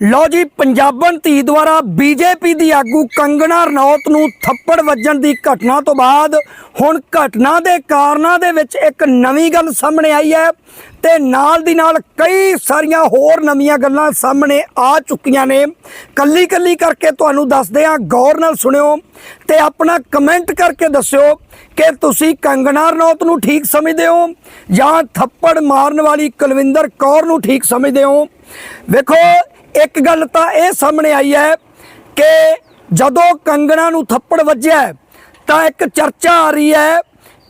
ਲਓ ਜੀ, ਪੰਜਾਬਣ ਧੀ ਦੁਆਰਾ ਬੀਜੇਪੀ ਦੀ ਆਗੂ ਕੰਗਣਾ ਰਣੌਤ ਨੂੰ ਥੱਪੜ ਵੱਜਣ ਦੀ ਘਟਨਾ ਤੋਂ ਬਾਅਦ ਹੁਣ ਘਟਨਾ ਦੇ ਕਾਰਨਾਂ ਦੇ ਵਿੱਚ ਇੱਕ ਨਵੀਂ ਗੱਲ ਸਾਹਮਣੇ ਆਈ ਹੈ ਤੇ ਨਾਲ ਦੀ ਨਾਲ ਕਈ ਸਾਰੀਆਂ ਹੋਰ ਨਵੀਆਂ ਗੱਲਾਂ ਸਾਹਮਣੇ ਆ ਚੁੱਕੀਆਂ ਨੇ। ਕੱਲੀ ਕੱਲੀ ਕਰਕੇ ਤੁਹਾਨੂੰ ਦੱਸਦੇ ਹਾਂ, ਗੌਰ ਨਾਲ ਸੁਣਿਓ ਤੇ ਆਪਣਾ ਕਮੈਂਟ ਕਰਕੇ ਦੱਸਿਓ ਕਿ ਤੁਸੀਂ ਕੰਗਣਾ ਰਣੌਤ ਨੂੰ ਠੀਕ ਸਮਝਦੇ ਹੋ ਜਾਂ ਥੱਪੜ ਮਾਰਨ ਵਾਲੀ ਕੁਲਵਿੰਦਰ ਕੌਰ ਨੂੰ ਠੀਕ ਸਮਝਦੇ ਹੋ? ਵੇਖੋ ਇੱਕ ਗੱਲ ਤਾਂ ਇਹ ਸਾਹਮਣੇ ਆਈ ਹੈ ਕਿ ਜਦੋਂ ਕੰਗਣਾ ਨੂੰ ਥੱਪੜ ਵੱਜਿਆ ਤਾਂ ਇੱਕ ਚਰਚਾ ਆ ਰਹੀ ਹੈ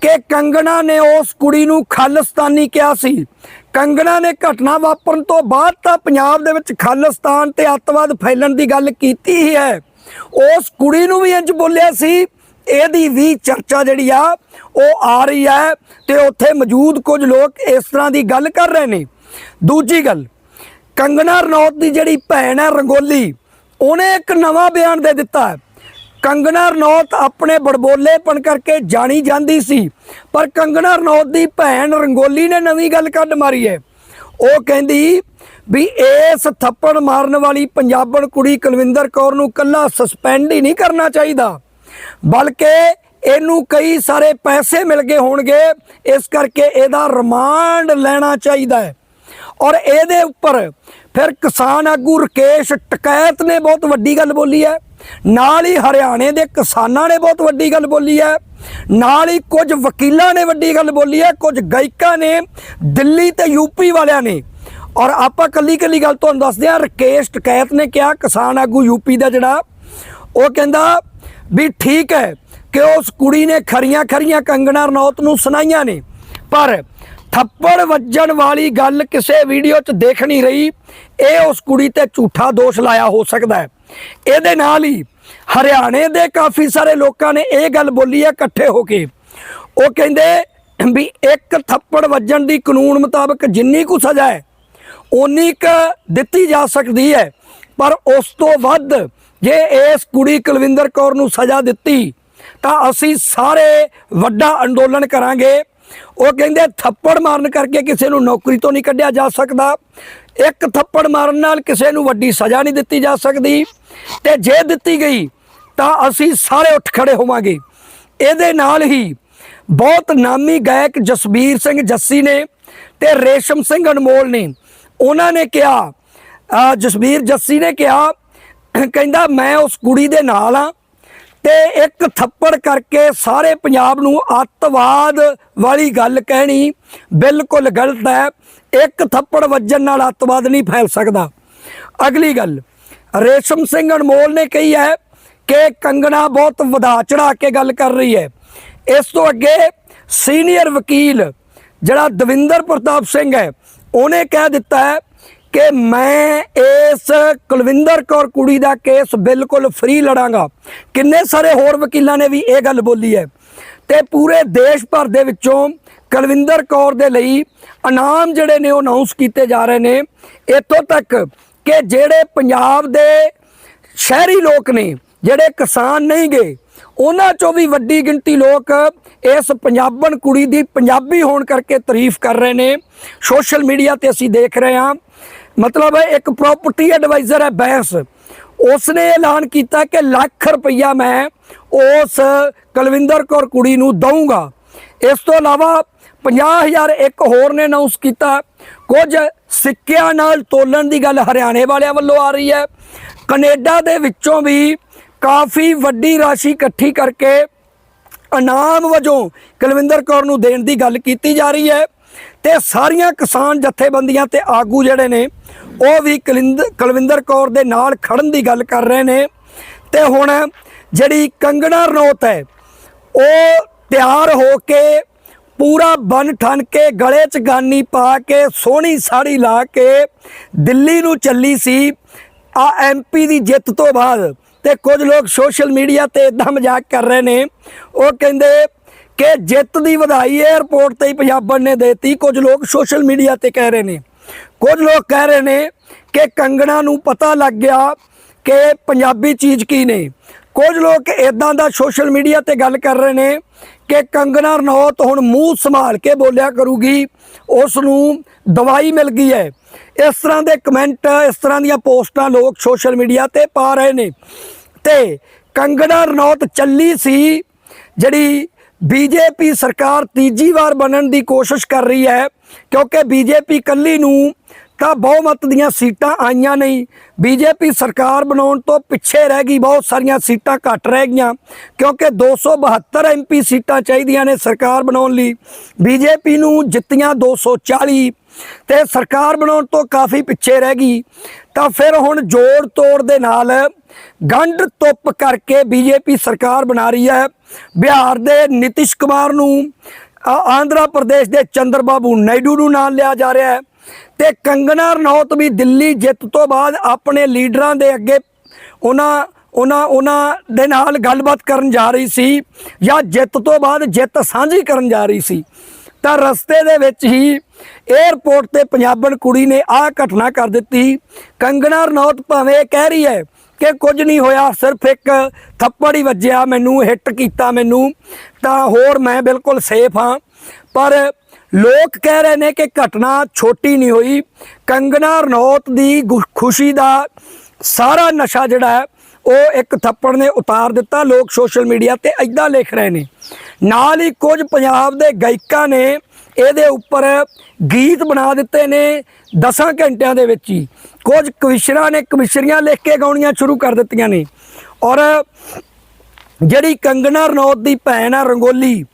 ਕਿ ਕੰਗਣਾ ਨੇ ਉਸ ਕੁੜੀ ਨੂੰ ਖਾਲਿਸਤਾਨੀ ਕਿਹਾ ਸੀ। ਕੰਗਣਾ ਨੇ ਘਟਨਾ ਵਾਪਰਨ ਤੋਂ ਬਾਅਦ ਤਾਂ ਪੰਜਾਬ ਦੇ ਵਿੱਚ ਖਾਲਿਸਤਾਨ ਤੇ ਅੱਤਵਾਦ ਫੈਲਣ ਦੀ ਗੱਲ ਕੀਤੀ ਹੀ ਹੈ। ਉਸ ਕੁੜੀ ਨੂੰ ਵੀ ਇੰਜ ਬੋਲਿਆ ਸੀ, ਇਹਦੀ ਵੀ ਚਰਚਾ ਜਿਹੜੀ ਆ, ਉਹ ਆ ਰਹੀ ਹੈ ਤੇ ਉੱਥੇ ਮੌਜੂਦ ਕੁਝ ਲੋਕ ਇਸ ਤਰ੍ਹਾਂ ਦੀ ਗੱਲ ਕਰ ਰਹੇ ਨੇ। ਦੂਜੀ ਗੱਲ ਕੰਗਣਾ ਰਣੌਤ ਦੀ ਜਿਹੜੀ ਭੈਣ ਹੈ ਰੰਗੋਲੀ, ਉਹਨੇ ਇੱਕ ਨਵਾਂ ਬਿਆਨ ਦੇ ਦਿੱਤਾ ਕੰਗਣਾ ਰਣੌਤ ਆਪਣੇ ਬੜਬੋਲੇਪਣ ਕਰਕੇ ਜਾਣੀ ਜਾਂਦੀ ਸੀ, ਪਰ ਕੰਗਣਾ ਰਣੌਤ ਦੀ ਭੈਣ ਰੰਗੋਲੀ ਨੇ ਨਵੀਂ ਗੱਲ ਕੱਢ ਮਾਰੀ ਹੈ। ਉਹ ਕਹਿੰਦੀ ਵੀ ਇਸ ਥੱਪੜ ਮਾਰਨ ਵਾਲੀ ਪੰਜਾਬਣ ਕੁੜੀ ਕੁਲਵਿੰਦਰ ਕੌਰ ਨੂੰ ਕੱਲਾ ਸਸਪੈਂਡ ਹੀ ਨਹੀਂ ਕਰਨਾ ਚਾਹੀਦਾ, ਬਲਕਿ ਇਹਨੂੰ ਕਈ ਸਾਰੇ ਪੈਸੇ ਮਿਲ ਗਏ ਹੋਣਗੇ, ਇਸ ਕਰਕੇ ਇਹਦਾ ਰਿਮਾਂਡ ਲੈਣਾ ਚਾਹੀਦਾ ਹੈ। ਔਰ ਇਹਦੇ ਉੱਪਰ ਫਿਰ ਕਿਸਾਨ ਆਗੂ ਰਕੇਸ਼ ਟਕੈਤ ਨੇ ਬਹੁਤ ਵੱਡੀ ਗੱਲ ਬੋਲੀ ਹੈ। ਨਾਲ ਹੀ ਹਰਿਆਣੇ ਦੇ ਕਿਸਾਨਾਂ ਨੇ ਬਹੁਤ ਵੱਡੀ ਗੱਲ ਬੋਲੀ ਹੈ। ਨਾਲ ਹੀ ਕੁਝ ਵਕੀਲਾਂ ਨੇ ਵੱਡੀ ਗੱਲ ਬੋਲੀ ਹੈ। ਕੁਝ ਗਾਇਕਾਂ ਨੇ, ਦਿੱਲੀ ਤੇ ਯੂਪੀ ਵਾਲਿਆਂ ਨੇ। ਔਰ ਆਪਾਂ ਕੱਲੀ ਕੱਲੀ ਗੱਲ ਤੁਹਾਨੂੰ ਦੱਸਦੇ ਹਾਂ, ਰਕੇਸ਼ ਟਕੈਤ ਨੇ ਕਿਹਾ, ਕਿਸਾਨ ਆਗੂ ਯੂਪੀ ਦਾ ਜਿਹੜਾ, ਉਹ ਕਹਿੰਦਾ ਵੀ ਠੀਕ ਹੈ ਕਿ ਉਸ ਕੁੜੀ ਨੇ ਖਰੀਆਂ ਖਰੀਆਂ ਕੰਗਣਾ ਰਣੌਤ ਨੂੰ ਸੁਣਾਈਆਂ ਨੇ। ਪਰ ਥੱਪੜ ਵੱਜਣ ਵਾਲੀ ਗੱਲ ਕਿਸੇ ਵੀਡੀਓ 'ਚ ਦੇਖ ਨਹੀਂ ਰਹੀ। ਇਹ ਉਸ ਕੁੜੀ ਤੇ ਝੂਠਾ ਦੋਸ਼ ਲਾਇਆ ਹੋ ਸਕਦਾ ਹੈ। ਇਹਦੇ ਨਾਲ ਹੀ ਹਰਿਆਣੇ ਦੇ ਕਾਫੀ ਸਾਰੇ ਲੋਕਾਂ ਨੇ ਇਹ ਗੱਲ ਬੋਲੀ ਹੈ ਇਕੱਠੇ ਹੋ ਕੇ। ਉਹ ਕਹਿੰਦੇ ਵੀ ਇੱਕ ਥੱਪੜ ਵੱਜਣ ਦੀ ਕਾਨੂੰਨ ਮੁਤਾਬਕ ਜਿੰਨੀ ਕੁ ਸਜ਼ਾ ਹੈ ਉਨੀ ਕ ਦਿੱਤੀ ਜਾ ਸਕਦੀ ਹੈ। ਪਰ ਉਸ ਤੋਂ ਵੱਧ ਜੇ ਇਸ ਕੁੜੀ ਕੁਲਵਿੰਦਰ ਕੌਰ ਨੂੰ ਸਜ਼ਾ ਦਿੱਤੀ, ਤਾਂ ਅਸੀਂ ਸਾਰੇ ਵੱਡਾ ਅੰਦੋਲਨ ਕਰਾਂਗੇ। ਉਹ ਕਹਿੰਦੇ ਥੱਪੜ ਮਾਰਨ ਕਰਕੇ ਕਿਸੇ ਨੂੰ ਨੌਕਰੀ ਤੋਂ ਨਹੀਂ ਕੱਢਿਆ ਜਾ ਸਕਦਾ। ਇੱਕ ਥੱਪੜ ਮਾਰਨ ਨਾਲ ਕਿਸੇ ਨੂੰ ਵੱਡੀ ਸਜ਼ਾ ਨਹੀਂ ਦਿੱਤੀ ਜਾ ਸਕਦੀ ਤੇ ਜੇ ਦਿੱਤੀ ਗਈ ਤਾਂ ਅਸੀਂ ਸਾਰੇ ਉੱਠ ਖੜੇ ਹੋਵਾਂਗੇ। ਇਹਦੇ ਨਾਲ ਹੀ ਬਹੁਤ ਨਾਮੀ ਗਾਇਕ ਜਸਬੀਰ ਸਿੰਘ ਜੱਸੀ ਨੇ ਤੇ ਰੇਸ਼ਮ ਸਿੰਘ ਅਨਮੋਲ ਨੇ, ਉਹਨਾਂ ਨੇ ਕਿਹਾ ਜਸਬੀਰ ਜੱਸੀ ਨੇ ਕਿਹਾ, ਕਹਿੰਦਾ ਮੈਂ ਉਸ ਕੁੜੀ ਦੇ ਨਾਲ ਆ ਤੇ ਇੱਕ ਥੱਪੜ ਕਰਕੇ ਸਾਰੇ ਪੰਜਾਬ ਨੂੰ ਅੱਤਵਾਦ ਵਾਲੀ ਗੱਲ ਕਹਿਣੀ ਬਿਲਕੁਲ ਗਲਤ ਹੈ। ਇੱਕ ਥੱਪੜ ਵੱਜਣ ਨਾਲ ਅੱਤਵਾਦ ਨਹੀਂ ਫੈਲ ਸਕਦਾ। ਅਗਲੀ ਗੱਲ, ਰੇਸ਼ਮ ਸਿੰਘ ਅਨਮੋਲ ਨੇ ਕਹੀ ਹੈ ਕਿ ਕੰਗਣਾ ਬਹੁਤ ਵਧਾ ਚੜਾ ਕੇ ਗੱਲ ਕਰ ਰਹੀ ਹੈ। ਇਸ ਤੋਂ ਅੱਗੇ ਸੀਨੀਅਰ ਵਕੀਲ ਜਿਹੜਾ ਦਵਿੰਦਰ ਪ੍ਰਤਾਪ ਸਿੰਘ ਹੈ, ਉਹਨੇ ਕਹਿ ਦਿੱਤਾ ਹੈ ਕਿ ਮੈਂ ਇਸ ਕੁਲਵਿੰਦਰ ਕੌਰ ਕੁੜੀ ਦਾ ਕੇਸ ਬਿਲਕੁਲ ਫ੍ਰੀ ਲੜਾਂਗਾ। ਕਿੰਨੇ ਸਾਰੇ ਹੋਰ ਵਕੀਲਾਂ ਨੇ ਵੀ ਇਹ ਗੱਲ ਬੋਲੀ ਹੈ। ਤੇ ਪੂਰੇ ਦੇਸ਼ ਭਰ ਦੇ ਵਿੱਚੋਂ ਕੁਲਵਿੰਦਰ ਕੌਰ ਦੇ ਲਈ ਇਨਾਮ ਜਿਹੜੇ ਨੇ ਉਹ ਅਨਾਉਂਸ ਕੀਤੇ ਜਾ ਰਹੇ ਨੇ। ਇੱਥੋਂ ਤੱਕ ਕਿ ਜਿਹੜੇ ਪੰਜਾਬ ਦੇ ਸ਼ਹਿਰੀ ਲੋਕ ਨੇ, ਜਿਹੜੇ ਕਿਸਾਨ ਨਹੀਂ ਗਏ ਉਹਨਾਂ ਚੋਂ ਵੀ ਵੱਡੀ ਗਿਣਤੀ ਲੋਕ ਇਸ ਪੰਜਾਬਣ ਕੁੜੀ ਦੀ ਪੰਜਾਬੀ ਹੋਣ ਕਰਕੇ ਤਾਰੀਫ ਕਰ ਰਹੇ ਨੇ। ਸੋਸ਼ਲ ਮੀਡੀਆ ਤੇ ਅਸੀਂ ਦੇਖ ਰਹੇ ਹਾਂ। ਮਤਲਬ ਇੱਕ ਪ੍ਰਾਪਰਟੀ ਐਡਵਾਈਜ਼ਰ ਹੈ ਬੈਂਸ। ਉਸਨੇ ਐਲਾਨ ਕੀਤਾ ਕਿ ਲੱਖ ਰੁਪਈਆ ਮੈਂ ਉਸ ਕੁਲਵਿੰਦਰ ਕੌਰ ਕੁੜੀ ਨੂੰ ਦਊਂਗਾ। ਇਸ ਤੋਂ ਇਲਾਵਾ 50000 ਇੱਕ ਹੋਰ ਨੇ ਅਨਾਉਂਸ ਕੀਤਾ। ਕੁਝ ਸਿੱਕਿਆਂ ਨਾਲ ਤੋਲਣ ਦੀ ਗੱਲ ਹਰਿਆਣੇ ਵਾਲਿਆਂ ਵੱਲੋਂ ਆ ਰਹੀ ਹੈ। ਕੈਨੇਡਾ ਦੇ ਵਿੱਚੋਂ ਵੀ ਕਾਫੀ ਵੱਡੀ ਰਾਸ਼ੀ ਇਕੱਠੀ ਕਰਕੇ ਇਨਾਮ ਵਜੋਂ ਕੁਲਵਿੰਦਰ ਕੌਰ ਨੂੰ ਦੇਣ ਦੀ ਗੱਲ ਕੀਤੀ ਜਾ ਰਹੀ ਹੈ। ਤੇ ਸਾਰੀਆਂ ਕਿਸਾਨ ਜਥੇਬੰਦੀਆਂ ਤੇ ਆਗੂ ਜਿਹੜੇ ਨੇ, ਉਹ ਵੀ ਕੁਲਿੰਦ- ਕੁਲਵਿੰਦਰ ਕੌਰ ਦੇ ਨਾਲ ਖੜਨ ਦੀ ਗੱਲ ਕਰ ਰਹੇ ਨੇ। ਤੇ ਹੁਣ ਜਿਹੜੀ ਕੰਗਣਾ ਰਣੌਤ ਹੈ, ਉਹ ਤਿਆਰ ਹੋ ਕੇ ਪੂਰਾ ਬਨ ਠਣ ਕੇ ਗਲੇ 'ਚ ਗਾਨੀ ਪਾ ਕੇ, ਸੋਹਣੀ ਸਾੜੀ ਲਾ ਕੇ ਦਿੱਲੀ ਨੂੰ ਚੱਲੀ ਸੀ। ਆ ਐਮਪੀ ਦੀ ਜਿੱਤ ਤੋਂ ਬਾਅਦ ਤੇ ਕੁਝ ਲੋਕ ਸੋਸ਼ਲ ਮੀਡੀਆ ਤੇ ਇਦਾਂ ਮਜ਼ਾਕ ਕਰ ਰਹੇ ਨੇ। ਉਹ ਕਹਿੰਦੇ ਕਿ ਜਿੱਤ ਦੀ ਵਧਾਈ 에ਅਰਪੋਰਟ ਤੇ ਹੀ ਪੰਜਾਬਣ ਨੇ ਦੇਤੀ। ਕੁਝ ਲੋਕ ਸੋਸ਼ਲ ਮੀਡੀਆ ਤੇ ਕਹਿ ਰਹੇ ਨੇ। ਕੁਝ ਲੋਕ ਕਹਿ ਰਹੇ ਨੇ ਕਿ ਕੰਗਣਾ ਨੂੰ ਪਤਾ ਲੱਗ ਗਿਆ ਕਿ ਪੰਜਾਬੀ ਚੀਜ਼ ਕੀ ਨੇ। ਕੁਝ ਲੋਕ ਇਦਾਂ ਦਾ ਸੋਸ਼ਲ ਮੀਡੀਆ ਤੇ ਗੱਲ ਕਰ ਰਹੇ ਨੇ ਕਿ ਕੰਗਣਾ ਰਣੌਤ ਹੁਣ ਮੂੰਹ ਸੰਭਾਲ ਕੇ ਬੋਲਿਆ ਕਰੂਗੀ। ਉਸ ਨੂੰ ਦਵਾਈ ਮਿਲ ਗਈ ਹੈ। ਇਸ ਤਰ੍ਹਾਂ ਦੇ ਕਮੈਂਟ ਇਸ ਤਰ੍ਹਾਂ ਦੀਆਂ ਪੋਸਟਾਂ ਲੋਕ ਸੋਸ਼ਲ ਮੀਡੀਆ ਤੇ ਪਾ ਰਹੇ ਨੇ। ਤੇ ਕੰਗਣਾ ਰਣੌਤ ਚੱਲੀ ਸੀ ਜਿਹੜੀ ਬੀਜੇਪੀ ਸਰਕਾਰ ਤੀਜੀ ਵਾਰ ਬਣਨ ਦੀ ਕੋਸ਼ਿਸ਼ ਕਰ ਰਹੀ ਹੈ, ਕਿਉਂਕਿ ਬੀਜੇਪੀ ਕੱਲੀ ਨੂੰ ਤਾਂ ਬਹੁਮਤ ਦੀਆਂ ਸੀਟਾਂ ਆਈਆਂ ਨਹੀਂ। ਬੀਜੇਪੀ ਸਰਕਾਰ ਬਣਾਉਣ ਤੋਂ ਪਿੱਛੇ ਰਹਿ ਗਈ, ਬਹੁਤ ਸਾਰੀਆਂ ਸੀਟਾਂ ਘੱਟ ਰਹਿ ਗਈਆਂ, ਕਿਉਂਕਿ 272 ਐਮਪੀ ਸੀਟਾਂ ਚਾਹੀਦੀਆਂ ਨੇ ਸਰਕਾਰ ਬਣਾਉਣ ਲਈ। ਬੀਜੇਪੀ ਨੂੰ ਜਿੱਤੀਆਂ 240 ਤੇ ਸਰਕਾਰ ਬਣਾਉਣ ਤੋਂ ਕਾਫੀ ਪਿੱਛੇ ਰਹਿ ਗਈ, ਤਾਂ ਫਿਰ ਹੁਣ ਜੋੜ ਤੋੜ ਦੇ ਨਾਲ ਗੰਢ ਤੁੱਪ ਕਰਕੇ ਬੀਜੇਪੀ ਸਰਕਾਰ ਬਣਾ ਰਹੀ ਹੈ। ਬਿਹਾਰ ਦੇ ਨਿਤਿਸ਼ ਕੁਮਾਰ ਨੂੰ ਆਂਧਰਾ ਪ੍ਰਦੇਸ਼ ਦੇ ਚੰਦਰ ਬਾਬੂ ਨਾਇਡੂ ਨੂੰ ਨਾਲ ਲਿਆ ਜਾ ਰਿਹਾ ਹੈ। ਤੇ ਕੰਗਨਾ ਰਣੌਤ ਵੀ ਦਿੱਲੀ ਜਿੱਤ ਤੋਂ ਬਾਅਦ ਆਪਣੇ ਲੀਡਰਾਂ ਦੇ ਅੱਗੇ ਉਹਨਾਂ ਉਹਨਾਂ ਉਹਨਾਂ ਦੇ ਨਾਲ ਗੱਲਬਾਤ ਕਰਨ ਜਾ ਰਹੀ ਸੀ ਜਾਂ ਜਿੱਤ ਤੋਂ ਬਾਅਦ ਜਿੱਤ ਸਾਂਝੀ ਕਰਨ ਜਾ ਰਹੀ ਸੀ। ਤਾਂ ਰਸਤੇ ਦੇ ਵਿੱਚ ਹੀ 에ਅਰਪੋਰਟ ਤੇ ਪੰਜਾਬਣ ਕੁੜੀ ਨੇ ਆਹ ਘਟਨਾ ਕਰ ਦਿੱਤੀ। ਕੰਗਣਾ ਰਣੌਤ ਭਾਵੇਂ ਇਹ ਕਹਿ ਰਹੀ ਹੈ ਕਿ ਕੁਝ ਨਹੀਂ ਹੋਇਆ, ਸਿਰਫ ਇੱਕ ਥੱਪੜ ਹੀ ਵੱਜਿਆ ਮੈਨੂੰ, ਹਿੱਟ ਕੀਤਾ ਮੈਨੂੰ, ਤਾਂ ਹੋਰ ਮੈਂ ਬਿਲਕੁਲ ਸੇਫ ਹਾਂ। ਪਰ ਲੋਕ ਕਹਿ ਰਹੇ ਨੇ ਕਿ ਘਟਨਾ ਛੋਟੀ ਨਹੀਂ ਹੋਈ। ਕੰਗਨਾ ਰਣੌਤ ਦੀ ਗੁ- ਖੁਸ਼ੀ ਦਾ ਸਾਰਾ ਨਸ਼ਾ ਜਿਹੜਾ ਹੈ, ਉਹ ਇੱਕ ਥੱਪੜ ਨੇ ਉਤਾਰ ਦਿੱਤਾ। ਲੋਕ ਸੋਸ਼ਲ ਮੀਡੀਆ ਤੇ ਐਦਾਂ ਲਿਖ ਰਹੇ ਨੇ। ਨਾਲ ਹੀ ਕੁਝ ਪੰਜਾਬ ਦੇ ਗਾਇਕਾਂ ਨੇ ਇਹਦੇ ਉੱਪਰ ਗੀਤ ਬਣਾ ਦਿੱਤੇ ਨੇ 10 ਘੰਟਿਆਂ ਦੇ ਵਿੱਚ ਹੀ। ਕੁਝ ਕਵਿਸ਼ਰਾਂ ਨੇ ਕਵਿਸ਼ਰੀਆਂ ਲਿਖ ਕੇ ਗਾਉਣੀਆਂ ਸ਼ੁਰੂ ਕਰ ਦਿੱਤੀਆਂ ਨੇ। ਔਰ ਜਿਹੜੀ ਕੰਗਣਾ ਰਣੌਤ ਦੀ ਭੈਣ ਆ ਰੰਗੋਲੀ,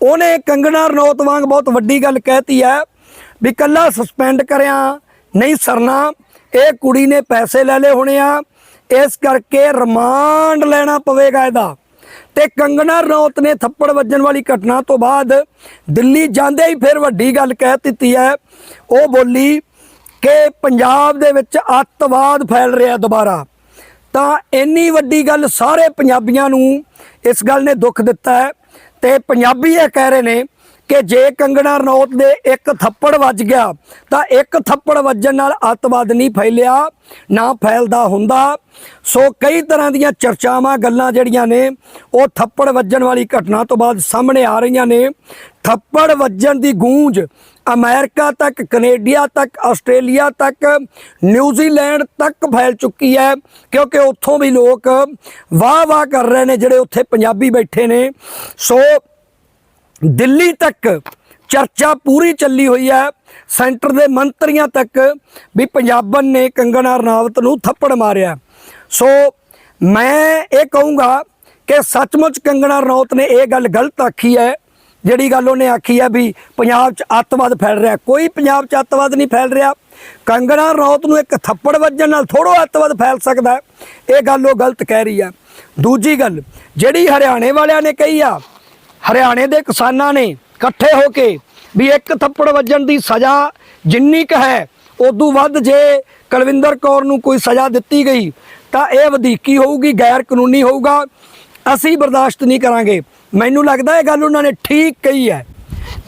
ਉਹਨੇ ਕੰਗਣਾ ਰਣੌਤ ਵਾਂਗ ਬਹੁਤ ਵੱਡੀ ਗੱਲ ਕਹਿਤੀ ਹੈ ਵੀ ਕੱਲਾ ਸਸਪੈਂਡ ਕਰਿਆ, ਨਹੀਂ ਸਰਨਾ, ਇਹ ਕੁੜੀ ਨੇ ਪੈਸੇ ਲੈ ਲਏ ਹੋਣੇ ਆ, ਇਸ ਕਰਕੇ ਰਿਮਾਂਡ ਲੈਣਾ ਪਵੇਗਾ ਇਹਦਾ। ਤੇ ਕੰਗਨਾ ਰਣੌਤ ਨੇ ਥੱਪੜ ਵੱਜਣ ਵਾਲੀ ਘਟਨਾ ਤੋਂ ਬਾਅਦ ਦਿੱਲੀ ਜਾਂਦੇ ਹੀ ਫਿਰ ਵੱਡੀ ਗੱਲ ਕਹਿ ਦਿੱਤੀ ਹੈ। ਉਹ ਬੋਲੀ ਕਿ ਪੰਜਾਬ ਦੇ ਵਿੱਚ ਅੱਤਵਾਦ ਫੈਲ ਰਿਹਾ ਦੁਬਾਰਾ। ਤਾਂ ਇੰਨੀ ਵੱਡੀ ਗੱਲ ਸਾਰੇ ਪੰਜਾਬੀਆਂ ਨੂੰ ਇਸ ਗੱਲ ਨੇ ਦੁੱਖ ਦਿੱਤਾ ਹੈ। ਤੇ ਪੰਜਾਬੀ ਇਹ ਕਹਿ ਰਹੇ ਨੇ ਕਿ ਜੇ ਕੰਗਣਾ ਰਣੌਤ ਦੇ ਇੱਕ ਥੱਪੜ ਵੱਜ ਗਿਆ, ਤਾਂ ਇੱਕ ਥੱਪੜ ਵੱਜਣ ਨਾਲ ਅੱਤਵਾਦ ਨਹੀਂ ਫੈਲਿਆ, ਨਾ ਫੈਲਦਾ ਹੁੰਦਾ। ਸੋ ਕਈ ਤਰ੍ਹਾਂ ਦੀਆਂ ਚਰਚਾਵਾਂ, ਗੱਲਾਂ ਜਿਹੜੀਆਂ ਨੇ, ਉਹ ਥੱਪੜ ਵੱਜਣ ਵਾਲੀ ਘਟਨਾ ਤੋਂ ਬਾਅਦ ਸਾਹਮਣੇ ਆ ਰਹੀਆਂ ਨੇ। ਥੱਪੜ ਵੱਜਣ ਦੀ ਗੂੰਜ ਅਮਰੀਕਾ ਤੱਕ ਕੈਨੇਡਾ ਤੱਕ, ਆਸਟ੍ਰੇਲੀਆ ਤੱਕ, ਨਿਊਜ਼ੀਲੈਂਡ ਤੱਕ ਫੈਲ ਚੁੱਕੀ ਹੈ, ਕਿਉਂਕਿ ਉੱਥੋਂ ਵੀ ਲੋਕ ਵਾਹ ਵਾਹ ਕਰ ਰਹੇ ਨੇ, ਜਿਹੜੇ ਉੱਥੇ ਪੰਜਾਬੀ ਬੈਠੇ ਨੇ। ਸੋ ਦਿੱਲੀ ਤੱਕ ਚਰਚਾ ਪੂਰੀ ਚੱਲੀ ਹੋਈ ਹੈ। ਸੈਂਟਰ ਦੇ ਮੰਤਰੀਆਂ ਤੱਕ ਵੀ ਪੰਜਾਬਨ ਨੇ ਕੰਗਣਾ ਰਣਾਵਤ ਨੂੰ ਥੱਪੜ ਮਾਰਿਆ। ਸੋ ਮੈਂ ਇਹ ਕਹੂੰਗਾ ਕਿ ਸੱਚਮੁੱਚ ਕੰਗਣਾ ਰਣੌਤ ਨੇ ਇਹ ਗੱਲ ਗਲਤ ਆਖੀ ਹੈ। ਜਿਹੜੀ ਗੱਲ ਉਹਨੇ ਆਖੀ ਹੈ ਵੀ ਪੰਜਾਬ 'ਚ ਅੱਤਵਾਦ ਫੈਲ ਰਿਹਾ। ਕੋਈ ਪੰਜਾਬ 'ਚ ਅੱਤਵਾਦ ਨਹੀਂ ਫੈਲ ਰਿਹਾ। ਕੰਗਣਾ ਰਣੌਤ ਨੂੰ ਇੱਕ ਥੱਪੜ ਵੱਜਣ ਨਾਲ ਥੋੜੋ ਅੱਤਵਾਦ ਫੈਲ ਸਕਦਾ। ਇਹ ਗੱਲ ਉਹ ਗਲਤ ਕਹਿ ਰਹੀ ਆ ਦੂਜੀ ਗੱਲ, ਜਿਹੜੀ ਹਰਿਆਣੇ ਵਾਲਿਆਂ ਨੇ ਕਹੀ ਆ ਹਰਿਆਣੇ ਦੇ ਕਿਸਾਨਾਂ ਨੇ ਇਕੱਠੇ ਹੋ ਕੇ ਵੀ ਇੱਕ ਥੱਪੜ ਵੱਜਣ ਦੀ ਸਜ਼ਾ ਜਿੰਨੀ ਕੁ ਹੈ, ਉਦੋਂ ਵੱਧ ਜੇ ਕੁਲਵਿੰਦਰ ਕੌਰ ਨੂੰ ਕੋਈ ਸਜ਼ਾ ਦਿੱਤੀ ਗਈ, ਤਾਂ ਇਹ ਵਧੀਕੀ ਹੋਊਗੀ, ਗੈਰ ਕਾਨੂੰਨੀ ਹੋਊਗਾ। ਅਸੀਂ ਬਰਦਾਸ਼ਤ ਨਹੀਂ ਕਰਾਂਗੇ। ਮੈਨੂੰ ਲੱਗਦਾ ਇਹ ਗੱਲ ਉਹਨਾਂ ਨੇ ਠੀਕ ਕਹੀ ਹੈ।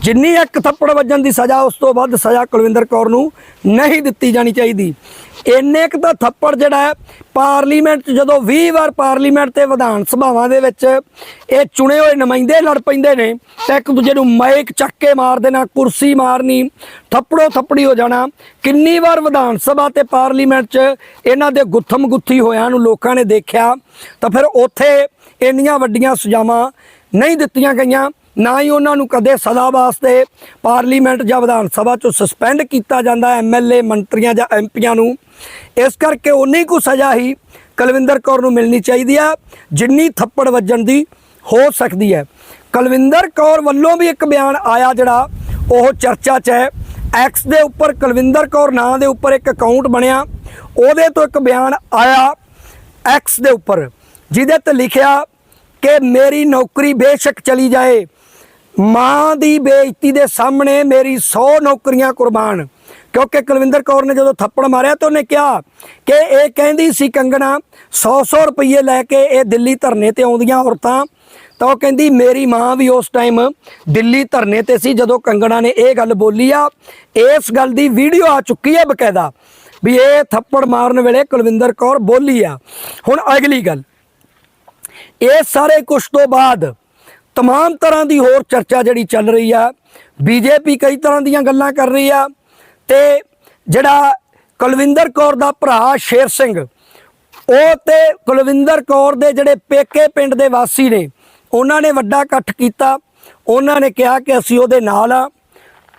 ਜਿੰਨੀ ਇੱਕ ਥੱਪੜ ਵੱਜਣ ਦੀ ਸਜ਼ਾ ਉਸ ਤੋਂ ਵੱਧ ਸਜ਼ਾ ਕੁਲਵਿੰਦਰ ਕੌਰ ਨੂੰ ਨਹੀਂ ਦਿੱਤੀ ਜਾਣੀ ਚਾਹੀਦੀ। ਇੰਨੇ ਕੁ ਤਾਂ ਥੱਪੜ ਜਿਹੜਾ ਹੈ, ਪਾਰਲੀਮੈਂਟ 'ਚ ਜਦੋਂ 20 ਵਾਰ ਪਾਰਲੀਮੈਂਟ ਤੇ ਵਿਧਾਨ ਸਭਾਵਾਂ ਦੇ ਵਿੱਚ ਇਹ ਚੁਣੇ ਹੋਏ ਨੁਮਾਇੰਦੇ ਲੜ ਪੈਂਦੇ ਨੇ ਤਾਂ ਇੱਕ ਦੂਜੇ ਨੂੰ ਮਾਈਕ ਚੱਕ ਕੇ ਮਾਰ ਦੇਣਾ, ਕੁਰਸੀ ਮਾਰਨੀ, ਥੱਪੜੋ ਥੱਪੜੀ ਹੋ ਜਾਣਾ। ਕਿੰਨੀ ਵਾਰ ਵਿਧਾਨ ਸਭਾ ਤੇ ਪਾਰਲੀਮੈਂਟ 'ਚ ਇਹਨਾਂ ਦੇ ਗੁੱਥਮ ਗੁੱਥੀ ਹੋਇਆਂ ਨੂੰ ਲੋਕਾਂ ਨੇ ਦੇਖਿਆ ਤਾਂ ਫਿਰ ਉੱਥੇ ਇੰਨੀਆਂ ਵੱਡੀਆਂ ਸਜ਼ਾਵਾਂ ਨਹੀਂ ਦਿੱਤੀਆਂ ਗਈਆਂ। ਨਾ ਹੀ ਉਹਨਾਂ ਨੂੰ ਕਦੇ ਸਦਾ ਵਾਸਤੇ ਪਾਰਲੀਮੈਂਟ ਜਾਂ ਵਿਧਾਨ ਸਭਾ ਚੋਂ ਸਸਪੈਂਡ ਕੀਤਾ ਜਾਂਦਾ ਐਮਐਲਏ ਮੰਤਰੀਆਂ ਜਾਂ ਐਮਪੀਆਂ ਨੂੰ। ਇਸ ਕਰਕੇ ਉਨੀ ਕੁ ਸਜ਼ਾ ਹੀ ਕੁਲਵਿੰਦਰ ਕੌਰ ਨੂੰ ਮਿਲਣੀ ਚਾਹੀਦੀ ਆ, ਜਿੰਨੀ ਥੱਪੜ ਵੱਜਣ ਦੀ ਹੋ ਸਕਦੀ ਹੈ। ਕੁਲਵਿੰਦਰ ਕੌਰ ਵੱਲੋਂ ਵੀ ਇੱਕ ਬਿਆਨ ਆਇਆ ਜਿਹੜਾ, ਉਹ ਚਰਚਾ 'ਚ ਹੈ। ਐਕਸ ਦੇ ਉੱਪਰ ਕੁਲਵਿੰਦਰ ਕੌਰ ਨਾਂ ਦੇ ਉੱਪਰ ਇੱਕ ਅਕਾਊਂਟ ਬਣਿਆ, ਉਹਦੇ ਤੋਂ ਇੱਕ ਬਿਆਨ ਆਇਆ ਐਕਸ ਦੇ ਉੱਪਰ, ਜਿਹਦੇ ਤੇ ਲਿਖਿਆ ਕਿ ਮੇਰੀ ਨੌਕਰੀ ਬੇਸ਼ੱਕ ਚਲੀ ਜਾਏ ਮਾਂ ਦੀ ਬੇਇੱਜ਼ਤੀ ਦੇ ਸਾਹਮਣੇ ਮੇਰੀ 100 ਨੌਕਰੀਆਂ ਕੁਰਬਾਨ। ਕਿਉਂਕਿ ਕੁਲਵਿੰਦਰ ਕੌਰ ਨੇ ਜਦੋਂ ਥੱਪੜ ਮਾਰਿਆ ਤਾਂ ਉਹਨੇ ਕਿਹਾ ਕਿ ਇਹ ਕਹਿੰਦੀ ਸੀ ਕੰਗਣਾ 100-100 ਰੁਪਏ ਲੈ ਕੇ ਇਹ ਦਿੱਲੀ ਧਰਨੇ ਤੇ ਆਉਂਦੀਆਂ ਔਰਤਾਂ। ਤਾਂ ਉਹ ਕਹਿੰਦੀ, ਮੇਰੀ ਮਾਂ ਵੀ ਉਸ ਟਾਈਮ ਦਿੱਲੀ ਧਰਨੇ ਤੇ ਸੀ ਜਦੋਂ ਕੰਗਣਾ ਨੇ ਇਹ ਗੱਲ ਬੋਲੀ ਆ। ਇਸ ਗੱਲ ਦੀ ਵੀਡੀਓ ਆ ਚੁੱਕੀ ਹੈ ਬਕਾਇਦਾ ਵੀ ਇਹ ਥੱਪੜ ਮਾਰਨ ਵੇਲੇ ਕੁਲਵਿੰਦਰ ਕੌਰ ਬੋਲੀ ਆ। ਹੁਣ ਅਗਲੀ ਗੱਲ। ਇਹ ਸਾਰੇ ਕੁਝ ਤੋਂ ਬਾਅਦ ਤਮਾਮ ਤਰ੍ਹਾਂ ਦੀ ਹੋਰ ਚਰਚਾ ਜਿਹੜੀ ਚੱਲ ਰਹੀ ਆ ਬੀਜੇਪੀ ਕਈ ਤਰ੍ਹਾਂ ਦੀਆਂ ਗੱਲਾਂ ਕਰ ਰਹੀ ਆ ਤੇ ਜਿਹੜਾ ਕੁਲਵਿੰਦਰ ਕੌਰ ਦਾ ਭਰਾ ਸ਼ੇਰ ਸਿੰਘ ਉਹ ਤੇ ਕੁਲਵਿੰਦਰ ਕੌਰ ਦੇ ਜਿਹੜੇ ਪੇਕੇ ਪਿੰਡ ਦੇ ਵਾਸੀ ਨੇ ਉਹਨਾਂ ਨੇ ਵੱਡਾ ਇਕੱਠ ਕੀਤਾ ਉਹਨਾਂ ਨੇ ਕਿਹਾ ਕਿ ਅਸੀਂ ਉਹਦੇ ਨਾਲ ਆ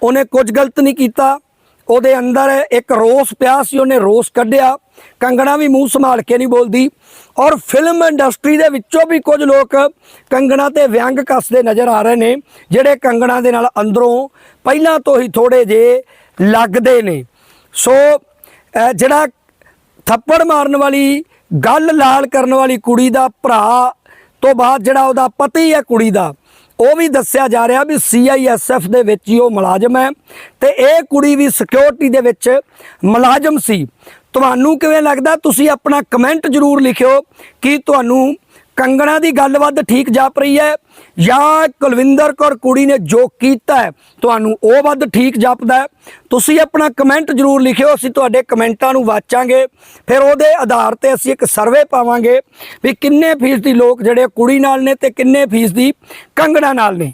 ਉਹਨੇ ਕੁਝ ਗਲਤ ਨਹੀਂ ਕੀਤਾ ਉਹਦੇ ਅੰਦਰ ਇੱਕ ਰੋਸ ਪਿਆ ਸੀ, ਉਹਨੇ ਰੋਸ ਕੱਢਿਆ। ਕੰਗਣਾ ਵੀ ਮੂੰਹ ਸੰਭਾਲ ਕੇ ਨਹੀਂ ਬੋਲਦੀ। ਔਰ ਫਿਲਮ ਇੰਡਸਟਰੀ ਦੇ ਵਿੱਚੋਂ ਵੀ ਕੁਝ ਲੋਕ ਕੰਗਣਾ ਤੇ ਵਿਅੰਗ ਕੱਸਦੇ ਨਜ਼ਰ ਆ ਰਹੇ ਨੇ, ਜਿਹੜੇ ਕੰਗਣਾ ਦੇ ਨਾਲ ਅੰਦਰੋਂ ਪਹਿਲਾਂ ਤੋਂ ਹੀ ਥੋੜੇ ਜੇ ਲੱਗਦੇ ਨੇ। ਸੋ ਜਿਹੜਾ ਥੱਪੜ ਮਾਰਨ ਵਾਲੀ, ਗੱਲ ਲਾਲ ਕਰਨ ਵਾਲੀ ਕੁੜੀ ਦਾ ਭਰਾ ਤੋਂ ਬਾਅਦ ਜਿਹੜਾ ਉਹਦਾ ਪਤੀ ਹੈ ਕੁੜੀ ਦਾ ਉਹ ਵੀ ਦੱਸਿਆ ਜਾ ਰਿਹਾ ਵੀ ਸੀਆਈਐਸਐਫ ਦੇ ਵਿੱਚ ਹੀ ਉਹ ਮੁਲਾਜ਼ਮ ਹੈ ਤੇ ਇਹ ਕੁੜੀ ਵੀ ਸਿਕਿਉਰਿਟੀ ਦੇ ਵਿੱਚ ਮੁਲਾਜ਼ਮ ਸੀ। ਤੁਹਾਨੂੰ ਕਿਵੇਂ ਲੱਗਦਾ? ਤੁਸੀਂ ਆਪਣਾ ਕਮੈਂਟ ਜ਼ਰੂਰ ਲਿਖਿਓ ਕਿ ਤੁਹਾਨੂੰ ਕੰਗਣਾ ਦੀ ਗੱਲ ਵੱਧ ਠੀਕ ਜਾਪ ਰਹੀ ਹੈ। ਜਾਂ ਕੁਲਵਿੰਦਰ ਕੌਰ ਕੁੜੀ ਨੇ ਜੋ ਕੀਤਾ ਤੁਹਾਨੂੰ ਉਹ ਵੱਧ ਠੀਕ ਜਾਪਦਾ ਤੁਸੀਂ ਆਪਣਾ ਕਮੈਂਟ ਜ਼ਰੂਰ ਲਿਖਿਓ, ਅਸੀਂ ਤੁਹਾਡੇ ਕਮੈਂਟਾਂ ਨੂੰ ਵਾਚਾਂਗੇ। ਫਿਰ ਉਹਦੇ ਆਧਾਰ ਤੇ ਅਸੀਂ ਇੱਕ ਸਰਵੇ ਪਾਵਾਂਗੇ ਵੀ ਕਿੰਨੇ ਫੀਸਦੀ ਲੋਕ ਜਿਹੜੇ ਕੁੜੀ ਨਾਲ ਨੇ ਤੇ ਕਿੰਨੇ ਫੀਸਦੀ ਕੰਗਣਾ ਨਾਲ ਨੇ।